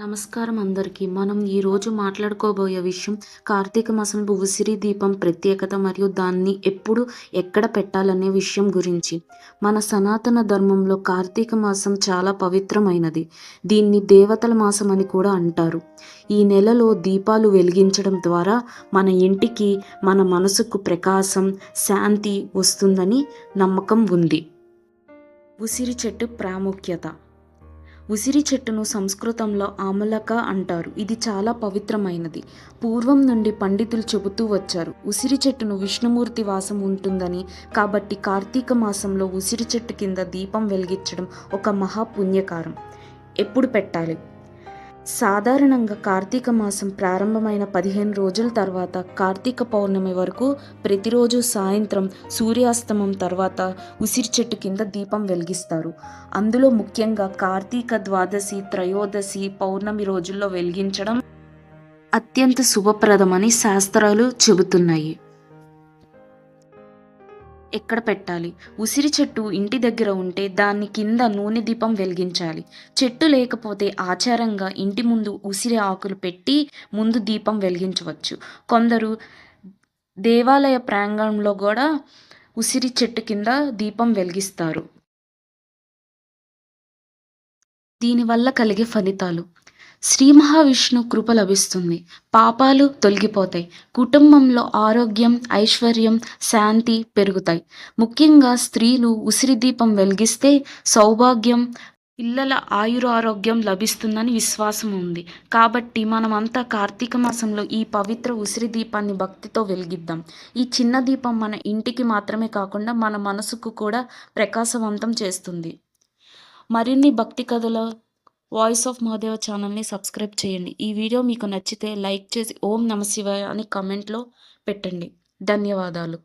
నమస్కారం అందరికీ. మనం ఈరోజు మాట్లాడుకోబోయే విషయం కార్తీక మాసంలో ఉసిరి దీపం ప్రత్యేకత మరియు దాన్ని ఎప్పుడు ఎక్కడ పెట్టాలనే విషయం గురించి. మన సనాతన ధర్మంలో కార్తీక మాసం చాలా పవిత్రమైనది. దీన్ని దేవతల మాసం అని కూడా అంటారు. ఈ నెలలో దీపాలు వెలిగించడం ద్వారా మన ఇంటికి మన మనసుకు ప్రకాశం శాంతి వస్తుందని నమ్మకం ఉంది. ఉసిరి చెట్టు ప్రాముఖ్యత. ఉసిరి చెట్టును సంస్కృతంలో ఆమలక అంటారు. ఇది చాలా పవిత్రమైనది. పూర్వం నుండి పండితులు చెబుతూ వచ్చారు. ఉసిరి చెట్టును విష్ణుమూర్తి వాసం ఉంటుందని. కాబట్టి కార్తీక మాసంలో ఉసిరి చెట్టు కింద దీపం వెలిగించడం ఒక మహాపుణ్యకారం ఎప్పుడు పెట్టాలి? సాధారణంగా కార్తీక మాసం ప్రారంభమైన పదిహేను రోజుల తర్వాత కార్తీక పౌర్ణమి వరకు ప్రతిరోజు సాయంత్రం సూర్యాస్తమం తర్వాత ఉసిరి చెట్టు కింద దీపం వెలిగిస్తారు. అందులో ముఖ్యంగా కార్తీక ద్వాదశి త్రయోదశి పౌర్ణమి రోజుల్లో వెలిగించడం అత్యంత శుభప్రదమని శాస్త్రాలు చెబుతున్నాయి. ఎక్కడ పెట్టాలి? ఉసిరి చెట్టు ఇంటి దగ్గర ఉంటే దాన్ని కింద నూనె దీపం వెలిగించాలి. చెట్టు లేకపోతే ఆచారంగా ఇంటి ముందు ఉసిరి ఆకులు పెట్టి ముందు దీపం వెలిగించవచ్చు. కొందరు దేవాలయ ప్రాంగణంలో కూడా ఉసిరి చెట్టు కింద దీపం వెలిగిస్తారు. దీనివల్ల కలిగే ఫలితాలు. శ్రీ మహావిష్ణు కృప లభిస్తుంది. పాపాలు తొలగిపోతాయి. కుటుంబంలో ఆరోగ్యం ఐశ్వర్యం శాంతి పెరుగుతాయి. ముఖ్యంగా స్త్రీలు ఉసిరి దీపం వెలిగిస్తే సౌభాగ్యం పిల్లల ఆయురారోగ్యం లభిస్తుందని విశ్వాసం ఉంది. కాబట్టి మనమంతా కార్తీక మాసంలో ఈ పవిత్ర ఉసిరి దీపాన్ని భక్తితో వెలిగిద్దాం. ఈ చిన్న దీపం మన ఇంటికి మాత్రమే కాకుండా మన మనసుకు కూడా ప్రకాశవంతం చేస్తుంది. మరిన్ని భక్తి కథల వాయిస్ ఆఫ్ మహాదేవ ఛానల్ని సబ్స్క్రైబ్ చేయండి. ఈ వీడియో మీకు నచ్చితే లైక్ చేసి ఓం నమ శివాయ అని కమెంట్లో పెట్టండి. ధన్యవాదాలు.